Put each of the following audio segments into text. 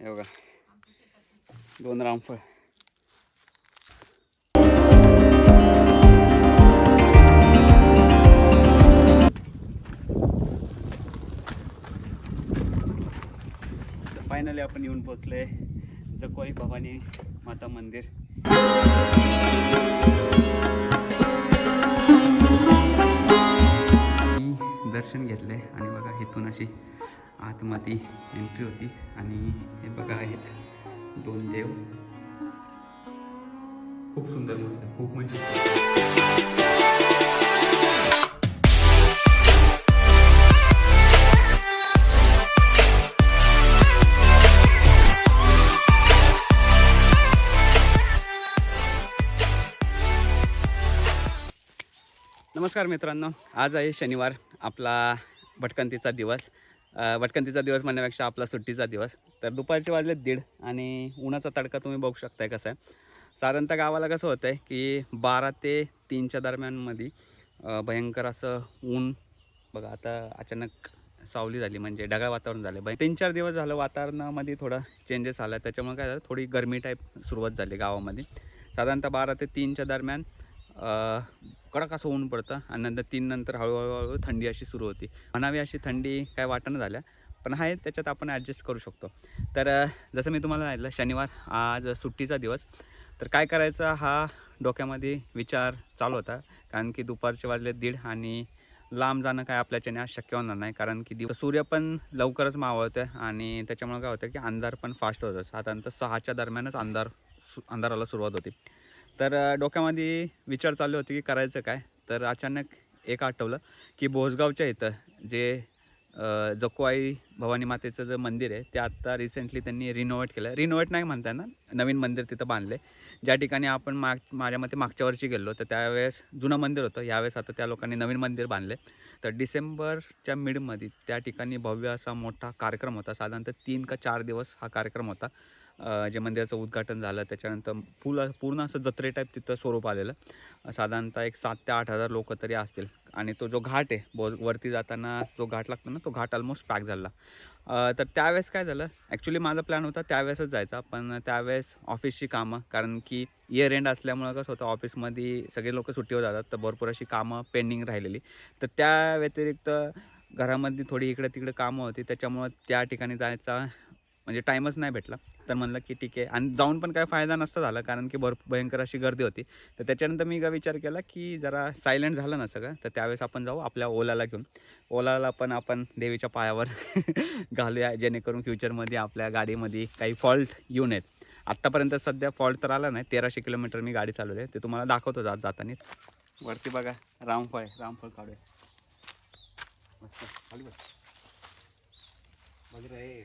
हे बघा दोन रामफळ. फायनली आपण येऊन पोचलोय जकोई भवानी माता मंदिर. मी दर्शन घेतले आणि बघा इथून अशी आतमध्ये एंट्री होती. आणि हे बघा आहेत दोन देव. खूप सुंदर मूर्ती खूप म्हणजे नमस्कार मित्रांनो आज आहे शनिवार आपला भटकंतीचा दिवस. भटकंतीचा दिवस म्हणण्यापेक्षा आपला सुट्टीचा दिवस. तर दुपारचे वाजले दीड आणि उन्हाचा तडका तुम्ही बघू शकताय कसं आहे. साधारणतः गावाला कसं होतं आहे की बारा ते तीनच्या दरम्यानमध्ये भयंकर असं ऊन बघा आता अचानक सावली झाली म्हणजे ढगाळ वातावरण झालं भय तीन चार दिवस झालं वातावरणामध्ये थोडा चेंजेस आला त्याच्यामुळे काय झालं थोडी गरमी टाईप सुरुवात झाली गावामध्ये. साधारणतः बारा ते तीनच्या दरम्यान कडक असं ऊन पडतं आणि नंतर तीन नंतर हळूहळू थंडी अशी सुरू होती. म्हणावी अशी थंडी काय वाटणं झाल्या पण आहे त्याच्यात आपण ॲडजस्ट करू शकतो. तर जसं मी तुम्हाला सांगितलं शनिवार आज सुट्टीचा दिवस. तर काय करायचा हा डोक्यामध्ये विचार चालू होता. कारण की दुपारचे वाजले दीड आणि लांब जाणं काय आपल्याच्याने आज शक्य होणार नाही. कारण की दिवस सूर्य पण लवकरच मावळतं आणि त्याच्यामुळे काय होतं की अंधार पण फास्ट होतं साधारणतः सहाच्या दरम्यानच अंधार सु अंधाराला सुरुवात होती. तर डोक्यामध्ये विचार चालले होते की करायचं काय? तर अचानक एक आठवलं की भोसगावच्या इथं जे अ, जकुआई भवानी मातेचं जे मंदिर आहे ते आत्ता रिसेंटली त्यांनी रिनोव्हेट केलं. आहे रिनोव्हेट नाही म्हणता ना नवीन मंदिर तिथं बांधले ज्या ठिकाणी आपण माग माझ्या मते मागच्या वर्षी गेलो तर त्यावेळेस जुनं मंदिर होतं. यावेळेस आता त्या लोकांनी नवीन मंदिर बांधले तर डिसेंबरच्या मिडमध्ये त्या ठिकाणी भव्य असा मोठा कार्यक्रम होता. साधारणतः तीन का चार दिवस हा कार्यक्रम होता. जे मंदिराचं उद्घाटन झालं त्याच्यानंतर फुल पूर्ण असं जत्रे टाईप तिथं स्वरूप आलेलं. साधारणतः एक सात ते आठ हजार लोक तरी असतील. आणि तो जो घाट आहे बो वरती जाताना जो घाट लागतो ना तो घाट ऑलमोस्ट पॅक झाला. तर त्यावेळेस काय झालं? ॲक्च्युली माझा प्लॅन होता त्यावेळेसच जायचा पण त्यावेळेस ऑफिसची कामं कारण की इयर एंड असल्यामुळं कसं होतं ऑफिसमध्ये सगळे लोक सुट्टीवर जातात तर भरपूर अशी कामं पेंडिंग राहिलेली. तर त्या व्यतिरिक्त घरामध्ये थोडी इकडे तिकडे कामं होती त्याच्यामुळं त्या ठिकाणी जायचा म्हणजे टाईमच नाही भेटला. तर म्हणलं की ठीक आहे. आणि जाऊन पण काय फायदा नसता झाला कारण की भर भयंकर अशी गर्दी होती. तर त्याच्यानंतर मी का विचार केला की जरा सायलेंट झालं ना सगळं तर त्यावेळेस आपण जाऊ आपल्या ओलाला घेऊन. ओलाला पण आपण देवीच्या पायावर घालूया जेणेकरून फ्युचरमध्ये आपल्या गाडीमध्ये काही फॉल्ट येऊ नयेत. आत्तापर्यंत सध्या फॉल्ट तर आला नाही. तेराशे किलोमीटर मी गाडी चालवली आहे. ते तुम्हाला दाखवतो जात जाताना वरती बघा रामफळ आहे रामफळ काढूया. मस्त. खाली बस. बघ रे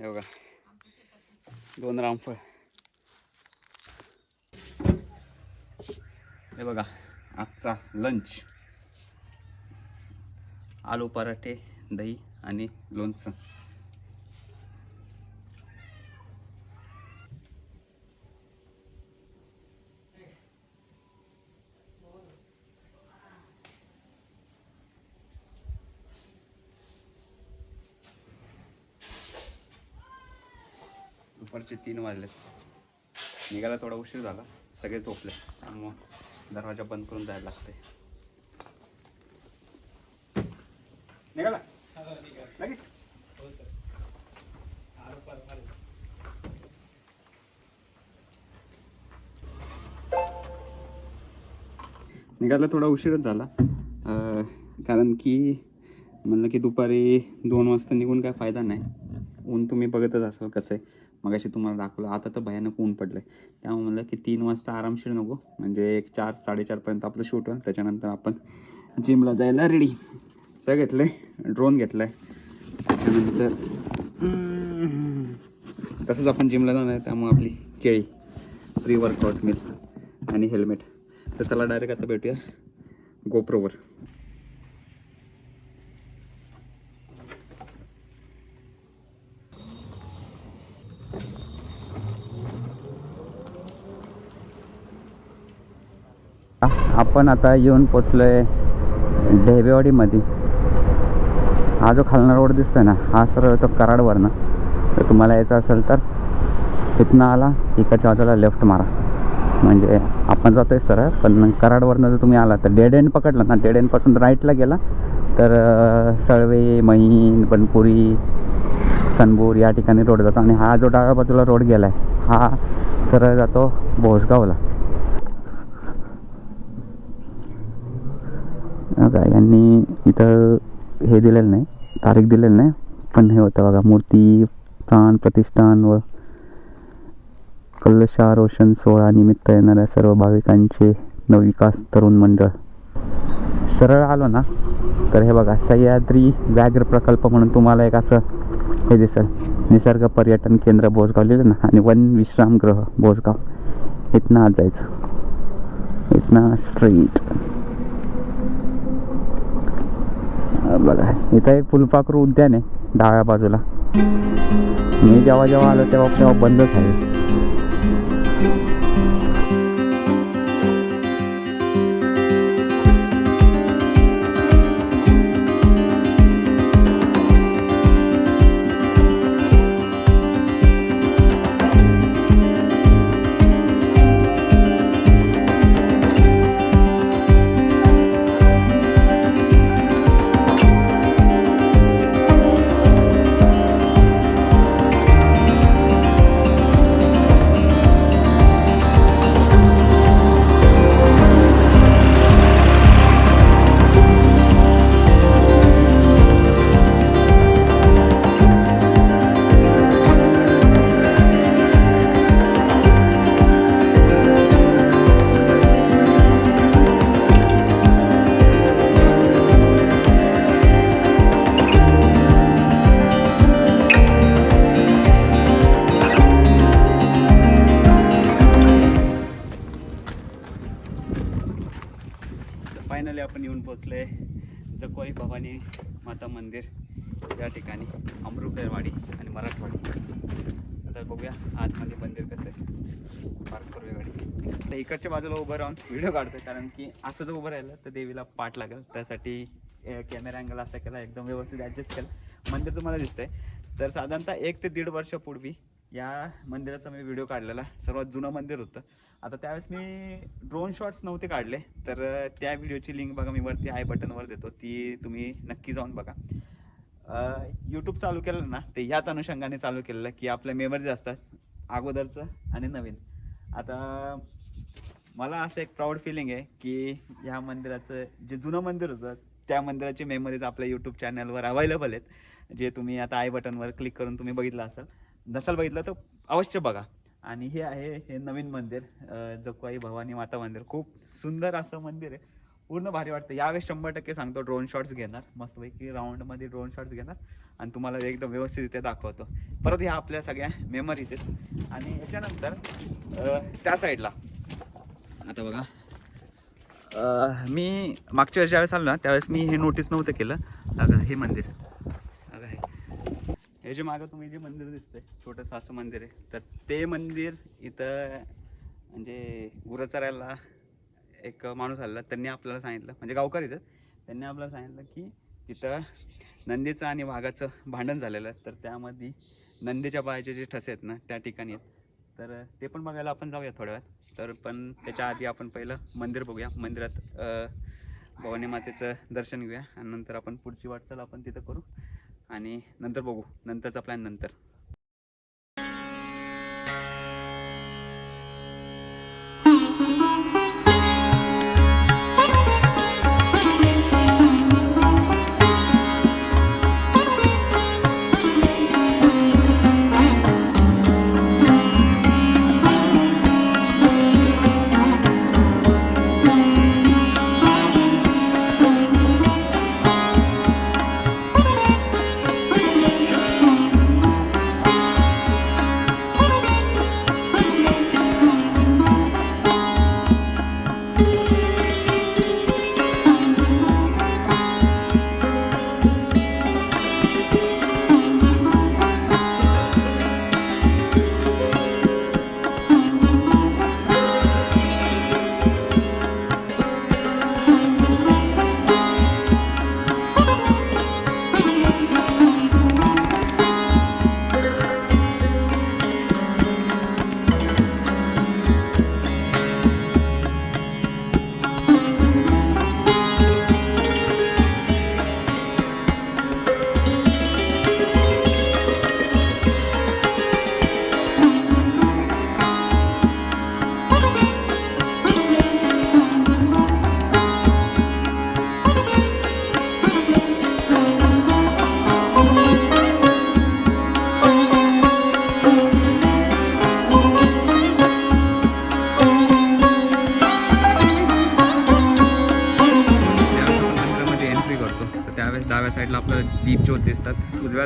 हे बघा दोन रामफळ. हे बघा आजचा लंच आलू पराठे दही आणि लोणचं. दुपारचे तीन वाजलेत. निघायला थोडा उशीर झाला. सगळे झोपले. त्यामुळं दरवाजा बंद करून जायला लागते निघाला? लगेच. निघायला थोडा उशीरच झाला. अं, कारण की म्हणलं की दुपारी दोन वाजता निघून काय फायदा नाही. ऊन तुम्ही बघतच असाल कसं आहे. मगाशी तुम्हाला दाखवलं. आता तर भयानक ऊन पडलं आहे त्यामुळे म्हणलं की तीन वाजता आरामशीर नको. म्हणजे एक चार साडेचारपर्यंत आपलं शूट होईल. त्याच्यानंतर आपण जिमला जायला रेडी सगळं घेतलं? आहे ड्रोन घेतला आहे त्याच्यानंतर तसंच आपण जिमला जाणार आहे. त्यामुळे आपली केळी प्री वर्कआउट मिल आणि हेल्मेट तर चला डायरेक्ट आता भेटूया गोप्रोवर आपण आता येऊन पोचलो आहे ढेबेवाडीमध्ये. हा जो खालना रोड दिसतोय ना हा सरळ येतो कराडवरनं. तर तुम्हाला यायचं असेल तर इथनं आला इकडच्या बाजूला लेफ्ट मारा. म्हणजे आपण जातो आहे सरळ पण कराडवरनं जर तुम्ही आला तर डेड एंड पकडला ना डेड एंडपासून राईटला गेला तर सळवे महीन बनपुरी सनबूर या ठिकाणी रोड जातो. आणि हा जो डाव्या बाजूला रोड गेला आहे हा सरळ जातो भोसगावला. बघा यांनी इथं हे दिलेलं नाही तारीख दिलेलं नाही पण हे होतं बघा मूर्ती प्राण प्रतिष्ठान व कलशारोशन सोहळा निमित्त येणाऱ्या सर्व भाविकांचे नवविकास तरुण मंडळ. सरळ आलो ना तर हे बघा सह्याद्री व्याघ्र प्रकल्प म्हणून तुम्हाला एक असं हे दिसेल. निसर्ग पर्यटन केंद्र भोजगाव लिहिलं ना आणि वन विश्रामगृह भोजगाव इथनं आज जायचं. इथनं स्ट्रीट बघा. इथं एक फुलपाखरू उद्यान आहे डाव्या बाजूला. मी जेव्हा जेव्हा आलो तेव्हा तेव्हा बंदच आहे तर इकडच्या बाजूला उभं राहून व्हिडिओ काढतोय कारण की असं जर उभं राहिलं तर देवीला पाठ लागेल. त्यासाठी कॅमेरा अँगल असा केला एकदम व्यवस्थित ॲडजस्ट केला. मंदिर तुम्हाला दिसतंय. तर साधारणतः एक ते दीड वर्षापूर्वी या मंदिराचा मी व्हिडिओ काढलेला. सर्वात जुनं मंदिर होतं. आता त्यावेळेस मी ड्रोन शॉट्स नव्हते काढले तर त्या व्हिडिओची लिंक बघा मी वरती आय बटनवर देतो. ती तुम्ही नक्की जाऊन बघा. यूट्यूब चालू केलं ना ते ह्याच अनुषंगाने चालू केलेलं की आपल्या मेमरीज असतात अगोदरचं आणि नवीन. आता मला असं एक प्राऊड फिलिंग आहे की ह्या मंदिराचं जे जुनं मंदिर होतं त्या मंदिराची मेमरीज आपल्या यूट्यूब चॅनलवर अवेलेबल आहेत. जे तुम्ही आता आय बटनवर क्लिक करून तुम्ही बघितलं असाल. नसाल बघितलं तर अवश्य बघा. आणि हे आहे हे नवीन मंदिर अं, भवानी माता मंदिर. खूप सुंदर असं मंदिर आहे. पूर्ण भारी वाटतं. यावेळेस शंभर टक्के सांगतो ड्रोन शॉट्स घेणार. मस्तपैकी राऊंडमध्ये ड्रोन शॉट्स घेणार. आणि तुम्हाला एकदम व्यवस्थितरित्या दाखवतो. परत ह्या आपल्या सगळ्या मेमरीज आहेत. आणि याच्यानंतर त्या साईडला आता बघा. मी मागच्या वेळेस ज्यावेळेस आलो ना त्यावेळेस मी हे नोटीस नव्हतं केलं. अगं हे मंदिर. अगं हे. हे जे मागं तुम्ही जे मंदिर दिसतंय छोटंसं असं मंदिर आहे. तर ते मंदिर इथं म्हणजे गुरचरायला एक माणूस आलेला त्यांनी आपल्याला सांगितलं म्हणजे गावकर इथं त्यांनी आपल्याला सांगितलं की तिथं नंदीचं आणि वाघाचं भांडण झालेलं तर त्यामध्ये नंदीच्या पायाचे जे ठसे आहेत ना त्या ठिकाणी आहेत. तर ते पण बघायला आपण जाऊया थोड्या वेळात. तर पण त्याच्या आधी आपण पहिलं मंदिर बघूया. मंदिरात भवानी मातेचं दर्शन घेऊया. आणि नंतर आपण पुढची वाटचाल आपण तिथं करू. आणि नंतर बघू. नंतरचा प्लॅन नंतर.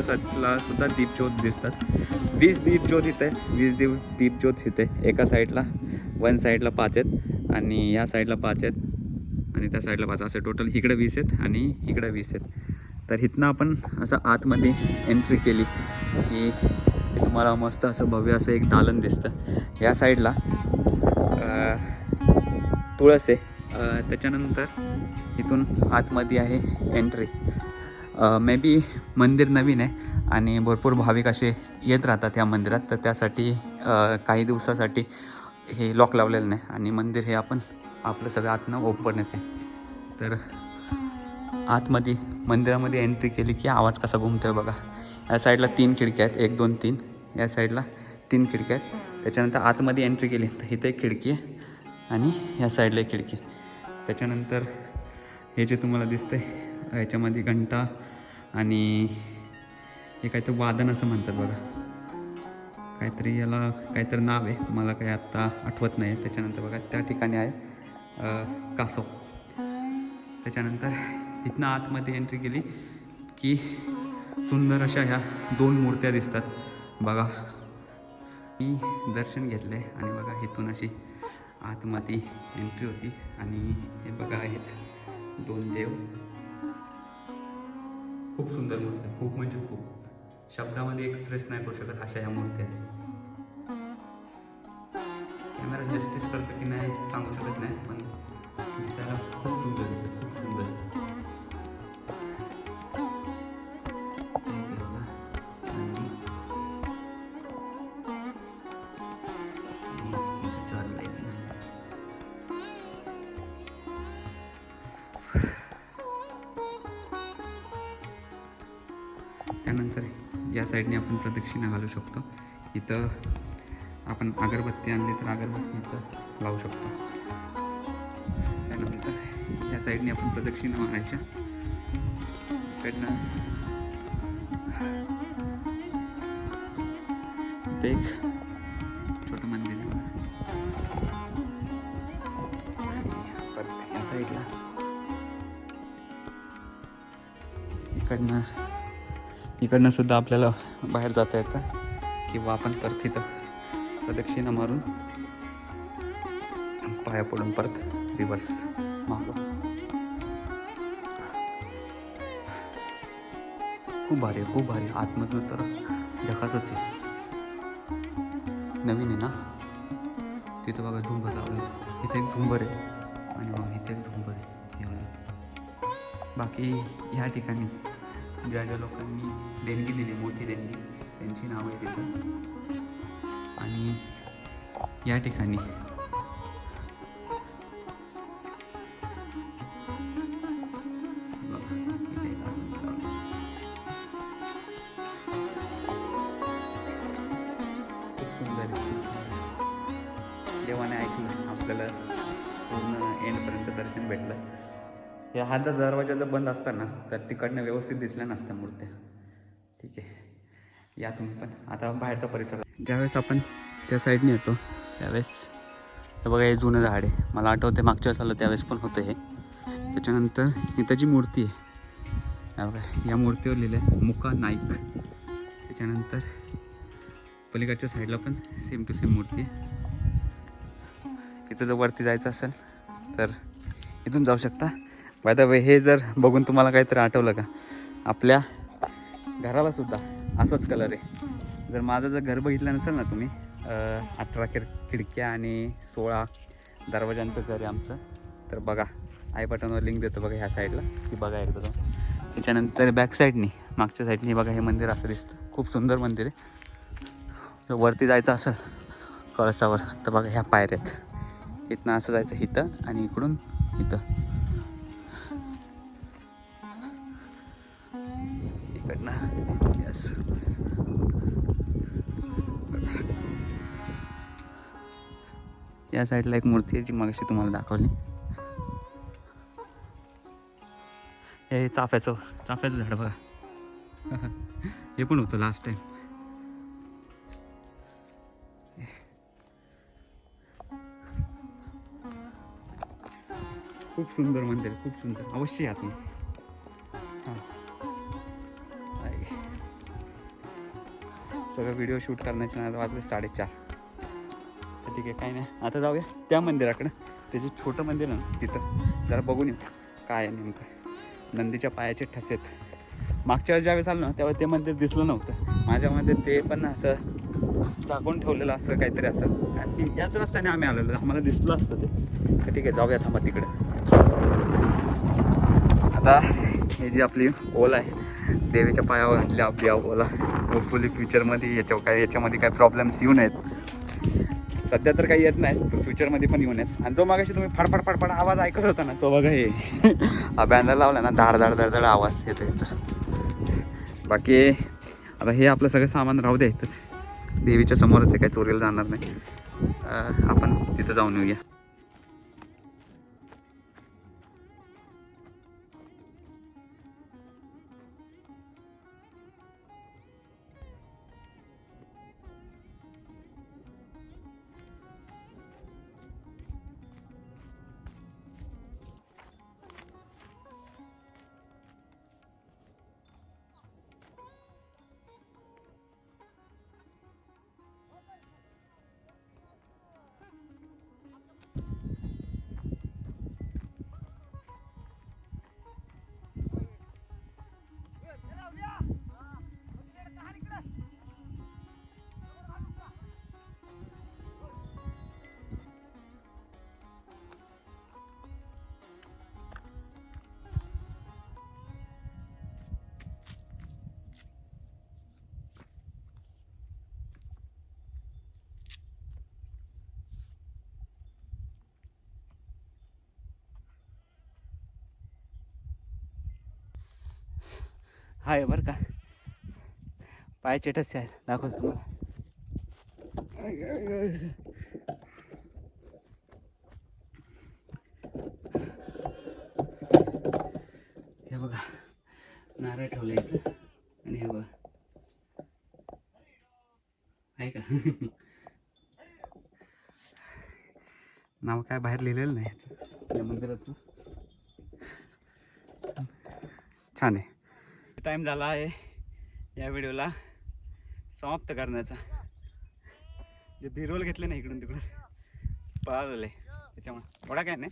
दिसतात साईडला सुद्धा दीपज्योत दिसतात. वीस दीपज्योत इथे वीस दीप दीपज्योत इथे. एका साईडला वन साईडला पाच आहेत आणि या साईडला पाच आहेत आणि त्या साईडला पाच. असे टोटल इकडे वीस आहेत आणि इकडे वीस आहेत. तर इथनं आपण असं आतमध्ये एंट्री केली की तुम्हाला मस्त असं भव्य असं एक दालन दिसतं. या साईडला तुळस आहे. त्याच्यानंतर इथून आतमध्ये आहे एंट्री मे बी मंदिर नवीन आहे आणि भरपूर भाविक असे येत राहतात या मंदिरात. तर त्यासाठी काही दिवसासाठी हे लॉक लावलेलं नाही आणि मंदिर हे आपण आपलं सगळं आतनं ओपनच आहे तर आतमध्ये मंदिरामध्ये एंट्री केली की आवाज कसा घुमतोय बघा. या साईडला तीन खिडक्या आहेत एक दोन तीन. या साईडला तीन खिडक्या आहेत. त्याच्यानंतर आतमध्ये एंट्री केली. तर इथे एक खिडकी आहे आणि या साईडला एक खिडकी त्याच्यानंतर हे जे तुम्हाला दिसतंय याच्यामध्ये घंटा आणि हे काहीतरी वादन असं म्हणतात बघा. काहीतरी याला काहीतरी नाव आहे. मला काही आत्ता आठवत नाही. त्याच्यानंतर बघा त्या ठिकाणी आहे कासव. त्याच्यानंतर इथनं आतमध्ये एंट्री केली की सुंदर अशा ह्या दोन मूर्त्या दिसतात. बघा. मी दर्शन घेतले आणि बघा इथून अशी आतमध्ये एंट्री होती. आणि हे बघा आहेत दोन देव. खूप सुंदर मूर्ती आहे, खूप म्हणजे खूप. शब्दामध्ये एक्सप्रेस नाही करू शकत अशा ह्या मूर्त्या आहेत. कॅमेरा जस्टिस करतो की नाही सांगू शकत नाही पण दिसायला खूप सुंदर दिसत खूप सुंदर. या साईडने आपण प्रदक्षिणा घालू शकतो. इथं आपण अगरबत्ती आणली तर अगरबत्ती इथं लावू शकतो. त्यानंतर या साईडने आपण प्रदक्षिणा मारायच्या. इकडनं. इथे एक छोटं मंदिर परत या साईडला. इकडनं इकडनं सुद्धा आपल्याला बाहेर जाता येतं. किंवा आपण परत इथं प्रदक्षिणा मारून पाया पडून परत रिव्हर्स मागू. खूप भारी आहे खूप भारी आहे. आतमधनं तर जगाचंच आहे. नवीन आहे ना? तिथं बघा झुंबर लावलं. इथे एक झुंबर आहे. आणि मग इथे एक झुंबर आहे. बाकी ह्या ठिकाणी ज्या ज्या लोकांनी देणगी दिली मोठी देणगी त्यांची नावं आहे तिथं. आणि या ठिकाणी खूप सुंदर देवाने ऐकलं आपल्याला पूर्ण एंडपर्यंत दर्शन भेटलं. हा जर दरवाजा जर बंद असताना तर तिकडनं व्यवस्थित दिसल्या नसत्या मूर्त्या. ठीक आहे. या तुम्ही पण. आता बाहेरचा परिसर. ज्यावेळेस आपण त्या साईडने येतो त्यावेळेस तर बघा हे जुनं झाड आहे. मला आठवते मागच्या वेळेस आलं त्यावेळेस पण होतं हे. त्याच्यानंतर इथं जी मूर्ती आहे बघा या मूर्तीवर लिहिलं आहे मुका नाईक. त्याच्यानंतर पलीकडच्या साईडला पण सेम टू सेम मूर्ती आहे. इथं जर वरती जायचं असेल तर इथून जाऊ शकता. बाय द वे हे जर बघून तुम्हाला काहीतरी आठवलं का? आपल्या घराला सुद्धा असाच कलर आहे. जर माझं जर घर बघितलं नसेल ना तुम्ही अठरा खिड खिडक्या आणि सोळा दरवाजांचं घर आहे आमचं तर बघा आय बटनवर लिंक देतो बघा ह्या साईडला की बघा एकदा त्याच्यानंतर बॅक साईडनी मागच्या साईडनी बघा हे मंदिर असं दिसतं. खूप सुंदर मंदिर आहे. वरती जायचं असेल कळसावर तर बघा ह्या पायऱ्यात इथनं असं जायचं इथं आणि इकडून इथं. इकडनं यस या साईडला एक मूर्ती आहे जी मगाशी तुम्हाला दाखवली. हे चाफ्याचं. चाफ्याचं झाड बघा. हे पण होतं लास्ट टाइम खूप सुंदर मंदिर आहे, खूप सुंदर. अवश्य या तुम्ही. सगळं व्हिडिओ शूट करण्याच्या नाही वाजले साडेचार. तर ठीक आहे काही नाही. आता जाऊया त्या मंदिराकडं. ते जे छोटं मंदिर आहे ना तिथं. जरा बघून येऊ. काय आहे नेमकं. नंदीच्या पायाचे ठसेत. मागच्या वेळेस ज्यावेळेस आलो ना त्यावेळेस ते मंदिर दिसलं नव्हतं. माझ्यामध्ये ते पण असं झाकून ठेवलेलं असतं काहीतरी असं. आणि याच रस्त्याने आम्ही आलेलो. आम्हाला दिसलं असतं ते. तर ठीक आहे जाऊया थांबा तिकडे. आता ही जी आपली ओला आहे देवीच्या पायावर घातली आपली ओला होपफुली फ्युचरमध्ये याच्या काय याच्यामध्ये काय प्रॉब्लेम्स येऊ नयेत. सध्या तर काही येत नाही पण फ्युचरमध्ये पण येऊ नयेत. आणि जो मागाशी तुम्ही फडफड फडफड आवाज ऐकत होता ना तो बघा हे. हा बॅनर लावला ना धाड धाड धाड धाड आवाज येतो याचा. बाकी आता हे आपलं सगळं सामान राहू द्यायचंच देवीच्या समोरच आहे काही चोरीला जाणार नाही. आपण तिथं जाऊन येऊया. हाय बरं का. पायाचे चेटच आहे दाखवतो तुम्हाला. हे बघा नारळ ठेवलं इथं. आणि हे बघा. आहे का? नाव काय बाहेर लिहिलेलं नाही. याचं, या मंदिराचं छान आहे. टाईम झाला आहे या व्हिडिओला. समाप्त करण्याचा. जे बिरोल घेतले ना इकडून तिकडून. पळालेले. त्याच्यामुळे. थोडा काय नाही?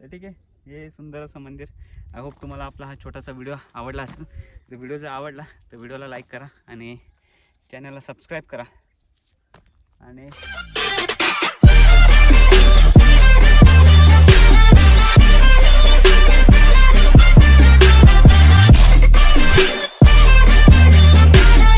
तर ठीक आहे. हे सुंदर असं मंदिर. आय होप तुम्हाला आपला हा छोटासा व्हिडिओ आवडला असेल. जर व्हिडिओ जर आवडला तर व्हिडिओला लाईक करा आणि चॅनलला सबस्क्राईब करा. आणि